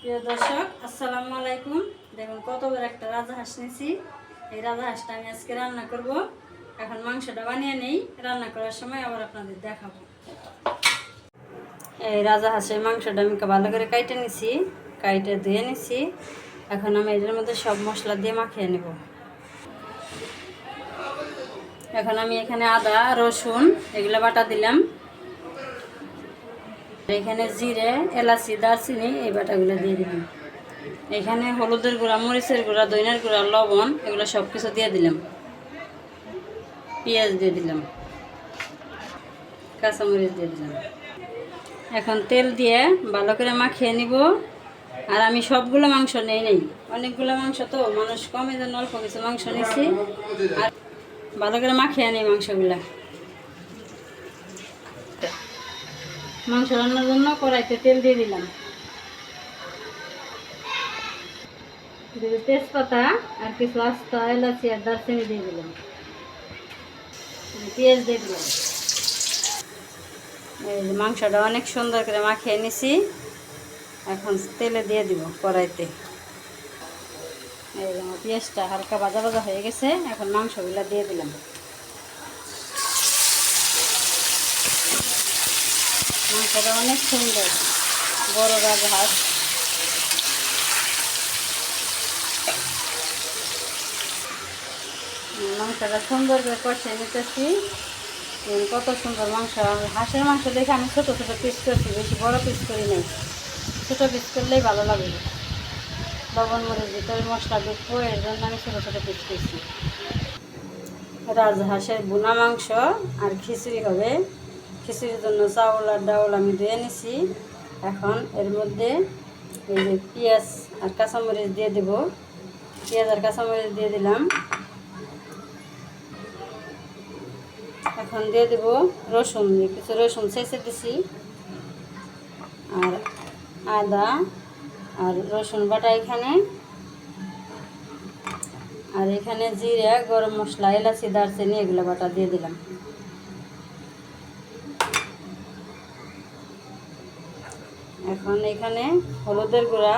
প্রিয় দর্শক, আসসালামু আলাইকুম। দেখুন, কত বড় একটা রাজা হাঁস নিয়েছি। এই রাজা হাঁসটা আমি আজকে রান্না করব। এখন মাংসটা বানিয়ে নেই, রান্না করার সময় আবার আপনাদের দেখাবো। এই রাজা হাঁসের মাংসটা আমি ভালো করে কাইটে নিছি, কাইটে ধুয়ে নিছি। এখন আমি এটার মধ্যে সব মশলা দিয়ে মাখিয়ে নেব। এখন আমি এখানে আদা, রসুন, এগুলো বাটা দিলাম। এখানে জিরে, এলাচি, দারচিনি এই বাটাগুলো দিয়ে দিলাম। এখানে হলুদের গুঁড়া, মরিচের গুঁড়া, দইনার গুঁড়া, লবণ, এগুলো সব কিছু দিয়ে দিলাম। পেঁয়াজ দিয়ে দিলাম। কাঁচামরিচ দিয়ে দিলাম। এখন তেল দিয়ে ভালো করে মাখিয়ে নিব। আর আমি সবগুলো মাংস নেই নেই। অনেকগুলো মাংস তো, মানুষ কমে যেন অল্প কিছু মাংস নিছি। আর ভালো করে মাখিয়ে নিই মাংসগুলা। মাংস রান্নার জন্য কড়াইতে তেল দিয়ে দিলাম। তেজপাতা আর কিছু আস্তা এলাচি আর দারচিনি দিয়ে দিলাম। পেঁয়াজ দিয়ে দিলাম। এই মাংসটা অনেক সুন্দর করে মাখিয়ে নিছি। এখন তেলে দিয়ে দিব কড়াইতে। এই পেঁয়াজটা হালকা ভাজা ভাজা হয়ে গেছে, এখন মাংসগুলো দিয়ে দিলাম। মাংসটা অনেক সুন্দর। বড় রাজহাঁস মাংসটা সুন্দর করে কষে নিতেছি। কত সুন্দর মাংস। হাঁসের মাংস দেখে আমি ছোটো ছোটো পিস করছি, বেশি বড় পিস করি নাই। ছোটো পিস করলেই ভালো লাগে। লবণ মরিচ ভিতরে মশলা ঢুকবো এর জন্য আমি ছোটো ছোটো পিস করছি। রাজহাঁসের বুনা মাংস আর খিচুড়ি হবে। খিচুড়ির জন্য চাউল আর ডাউল আমি ধুয়ে নিছি। এখন এর মধ্যে এই যে পেঁয়াজ আর কাঁচামরিচ দিয়ে দেব। পেঁয়াজ আর কাঁচামরিচ দিয়ে দিলাম। এখন দিয়ে দেব রসুন, কিছু রসুন ছেঁচে দিছি। আর আদা আর রসুন বাটা এখানে। আর এখানে জিরা, গরম মশলা, এলাচি, দারচিনি, এগুলো বাটা দিয়ে দিলাম। এখন এখানে হলুদের গুঁড়া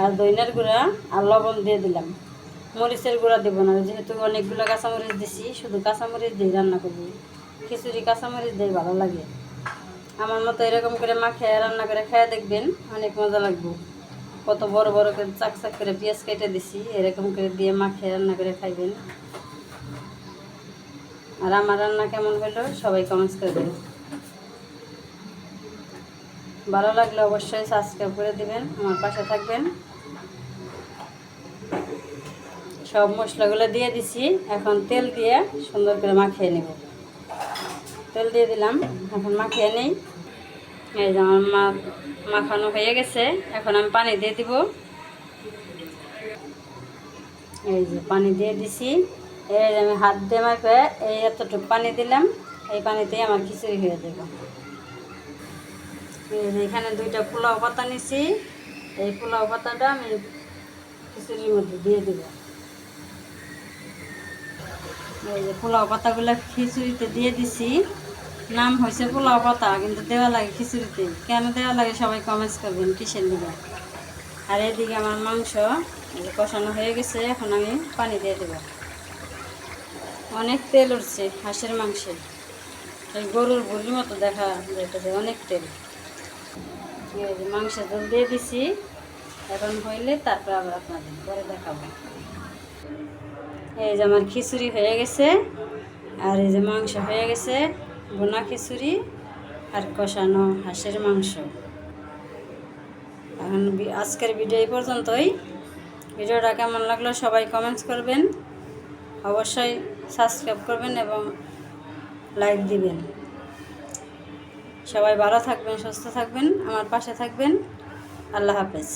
আর দইনার গুঁড়া আর লবণ দিয়ে দিলাম। মরিচের গুঁড়া দেবো না, যেহেতু অনেকগুলো কাঁচামরিচ দিছি, শুধু কাঁচামরিচ দিয়ে রান্না করব। খিচুড়ি, কাঁচামরিচ দিয়ে ভালো লাগে। আমার মতো এরকম করে মাখিয়ে রান্না করে খেয়ে দেখবেন অনেক মজা লাগবে। কত বড় বড় করে চাক চাক করে পেঁয়াজ কেটে দিছি, এরকম করে দিয়ে মাখিয়ে রান্না করে খাইবেন। আর আমার রান্না কেমন হলো সবাই কমেন্টস করে দেবেন। ভালো লাগলে অবশ্যই সাবস্ক্রাইব করে দিবেন, আমার পাশে থাকবেন। সব মশলাগুলো দিয়ে দিছি, এখন তেল দিয়ে সুন্দর করে মাখিয়ে নেব। তেল দিয়ে দিলাম, এখন মাখিয়ে নেই। এই যে আমার মা, মাখানো হয়ে গেছে, এখন আমি পানি দিয়ে দিব। এই যে পানি দিয়ে দিছি, এই আমি হাত দিয়ে মাখে, এই এতটুকু পানি দিলাম, এই পানিতেই আমার খিচুড়ি হয়ে যে এখানে দুইটা পোলাও পাতা নিছি। এই পোলাও পাতাটা আমি খিচুড়ির মধ্যে দিয়ে দেব। এই যে পোলাও পাতাগুলো খিচুড়িতে দিয়ে দিছি। নাম হয়েছে পোলাও পাতা, কিন্তু দেওয়া লাগে খিচুড়িতে। কেন দেওয়া লাগে সবাই কমেন্টস করবেন, কিসের দিকে? আর এদিকে আমার মাংস কষানো হয়ে গেছে, এখন আমি পানি দিয়ে দেব। অনেক তেল উঠছে হাঁসের মাংসে। এই গরুর ভুলির মতো দেখা যাইতেছে, অনেক তেল। মাংসের জল দিয়ে দিছি, এখন হইলে তারপর আবার আপনাদের পরে দেখাবো। এই যে আমার খিচুড়ি হয়ে গেছে, আর এই যে মাংস হয়ে গেছে বোনা খিচুড়ি আর কষানো হাঁসের মাংস। এখন আজকের ভিডিও এই পর্যন্তই। ভিডিওটা কেমন লাগল সবাই কমেন্টস করবেন। অবশ্যই সাবস্ক্রাইব করবেন এবং লাইক দিবেন। সবাই ভালো থাকবেন সুস্থ থাকবেন আমার পাশে থাকবেন। আল্লাহ হাফেজ।